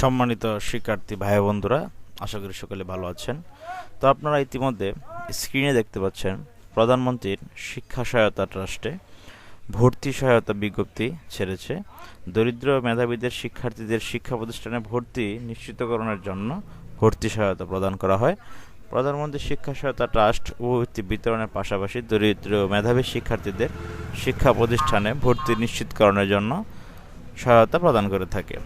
সম্মানিত শিক্ষার্থী ভাই বন্ধুরা, আশা করি সকলে ভালো আছেন। তো আপনারা ইতিমধ্যে স্ক্রিনে দেখতে পাচ্ছেন, প্রধানমন্ত্রীর শিক্ষা সহায়তা ট্রাস্টে ভর্তি সহায়তা বিজ্ঞপ্তি ছেড়েছে। দরিদ্র মেধাবীদের শিক্ষার্থীদের শিক্ষা প্রতিষ্ঠানে ভর্তি নিশ্চিতকরণের জন্য ভর্তি সহায়তা প্রদান করা হয়। প্রধানমন্ত্রী শিক্ষা সহায়তা ট্রাস্ট উপবৃত্তি বিতরণের পাশাপাশি দরিদ্র মেধাবী শিক্ষার্থীদের শিক্ষা প্রতিষ্ঠানে ভর্তি নিশ্চিতকরণের জন্য সহায়তা প্রদান করে থাকে।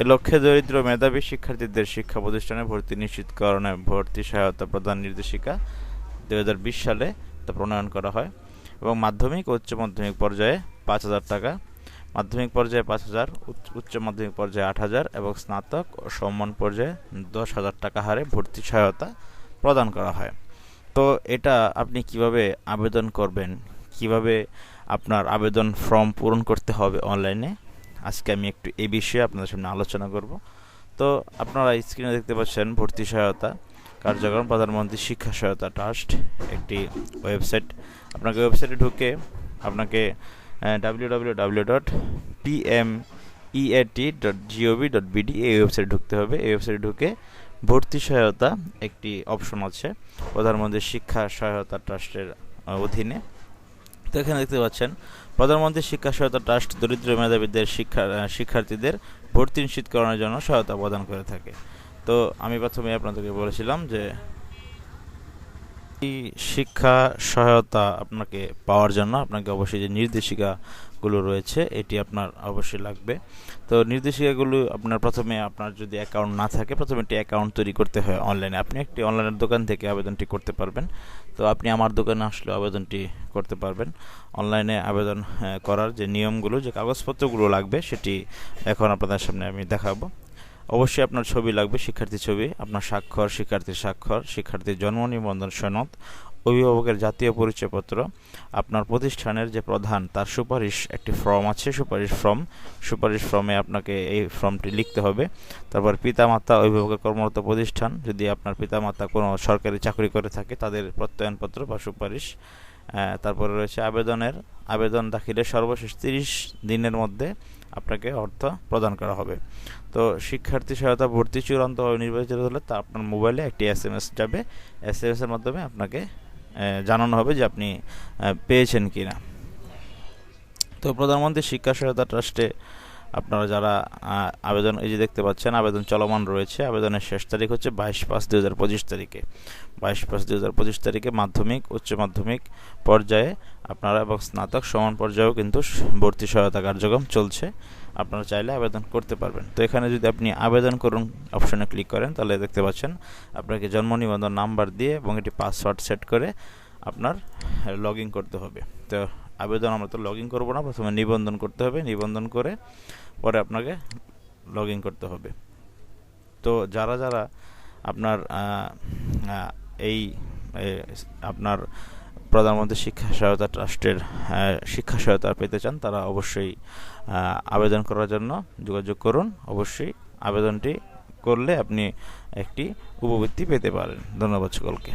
এ লক্ষ্যে দরিদ্র মেধাবী শিক্ষার্থীদের শিক্ষা প্রতিষ্ঠানে ভর্তি নিশ্চিতকরণে ভর্তি সহায়তা প্রদান নির্দেশিকা দু হাজার বিশ সালে তা প্রণয়ন করা হয় এবং মাধ্যমিক উচ্চ মাধ্যমিক পর্যায়ে পাঁচ হাজার টাকা, মাধ্যমিক পর্যায়ে পাঁচ হাজার উচ্চ মাধ্যমিক পর্যায়ে আট হাজার এবং স্নাতক ও সম্মান পর্যায়ে দশ হাজার টাকা হারে ভর্তি সহায়তা প্রদান করা হয়। তো এটা আপনি কীভাবে আবেদন করবেন? কীভাবে আপনার আবেদন ফর্ম পূরণ করতে হবে অনলাইনে? আজকে আমি একটু এ বিষয়ে আপনাদের সামনে আলোচনা করব। তো আপনারা স্ক্রিনে দেখতে পাচ্ছেন ভর্তি সহায়তা, কার্যক্রম, প্রধানমন্ত্রী শিক্ষা সহায়তা ট্রাস্ট একটি ওয়েবসাইট আপনাকে ওয়েবসাইটে ঢুকে আপনাকে W W W dot PM EAT dot GOV dot BD এই ওয়েবসাইটে ঢুকতে হবে। এই ওয়েবসাইটে ঢুকে ভর্তি সহায়তা একটি অপশন আছে, প্রধানমন্ত্রী শিক্ষা সহায়তা ট্রাস্টের অধীনে। তো এখানে দেখতে পাচ্ছেন, প্রধানমন্ত্রী শিক্ষা সহায়তা ট্রাস্ট দরিদ্র মেধাবীদের শিক্ষা শিক্ষার্থীদের ভর্তি নিশ্চিতকরণের জন্য সহায়তা প্রদান করে থাকে। তো আমি প্রথমে আপনাদেরকে বলেছিলাম যে এই শিক্ষা সহায়তা আপনাকে পাওয়ার জন্য আপনাকে অবশ্যই যে নির্দেশিকাগুলো রয়েছে, এটি আপনার অবশ্যই লাগবে। তো নির্দেশিকাগুলো আপনার প্রথমে আপনার যদি অ্যাকাউন্ট না থাকে, প্রথমে একটি অ্যাকাউন্ট তৈরি করতে হয় অনলাইনে আপনি একটি অনলাইনের দোকান থেকে আবেদনটি করতে পারবেন। তো আপনি আমার দোকানে আসলে আবেদনটি করতে পারবেন। অনলাইনে আবেদন করার যে নিয়মগুলো, যে কাগজপত্রগুলো লাগবে, সেটি এখন আপনাদের সামনে আমি দেখাবো। অবশ্যই আপনার ছবি লাগবে শিক্ষার্থী ছবি, আপনার স্বাক্ষর, শিক্ষার্থীর স্বাক্ষর, শিক্ষার্থীর জন্ম নিবন্ধন সনদ, অভিভাবকের জাতীয় পরিচয়পত্র, আপনার প্রতিষ্ঠানের যে প্রধান, তার সুপারিশ, একটি ফর্ম আছে, সুপারিশ ফর্ম, সুপারিশ ফর্মে আপনাকে এই ফর্মটি লিখতে হবে। তারপর পিতামাতা, অভিভাবকের কর্মরত প্রতিষ্ঠান, যদি আপনার পিতামাতা কোনো সরকারি চাকরি করে থাকে, তাদের প্রত্যয়নপত্র বা সুপারিশ। তারপরে রয়েছে আবেদনের, আবেদন দাখিলের সর্বশেষ তিরিশ দিনের মধ্যে আপনাকে অর্থ প্রদান করা হবে। তো শিক্ষার্থী সহায়তা ভর্তি চূড়ান্ত নির্বাচিত হলে তা আপনার মোবাইলে একটি এস এম এস যাবে। এস এম এসের মাধ্যমে আপনাকে জানানো হবে যে আপনি পেয়েছেন কি না তো প্রধানমন্ত্রী শিক্ষা সহায়তা ট্রাস্টে আপনারা যারা আবেদন, এই যে দেখতে পাচ্ছেন, আবেদন চলমান রয়েছে। আবেদনের শেষ তারিখ হচ্ছে বাইশ পাঁচ দু হাজার পঁচিশ তারিখে। বাইশ পাঁচ দু হাজার পঁচিশ তারিখে মাধ্যমিক, উচ্চ মাধ্যমিক পর্যায়ে আপনারা এবং স্নাতক সমান পর্যায়েও কিন্তু ভর্তি সহায়তা কার্যক্রম চলছে। আপনারা চাইলে আবেদন করতে পারবেন। তো এখানে যদি আপনি আবেদন করুন অপশনে ক্লিক করেন, তাহলে দেখতে পাচ্ছেন আপনাকে জন্ম নিবন্ধন নাম্বার দিয়ে এবং এটি পাসওয়ার্ড সেট করে আপনার লগ ইন করতে হবে। তো আবেদন আমরা তো লগ ইন করব না, প্রথমে নিবন্ধন করতে হবে। নিবন্ধন করে পরে আপনাকে লগ ইন করতে হবে। তো যারা যারা আপনার এই আপনার প্রধানমন্ত্রী শিক্ষা সহায়তা ট্রাস্টের শিক্ষা সহায়তা পেতে চান, তারা অবশ্যই আবেদন করার জন্য যোগাযোগ করুন। অবশ্যই আবেদনটি করলে আপনি একটি উপবৃত্তি পেতে পারেন। ধন্যবাদ সকলকে।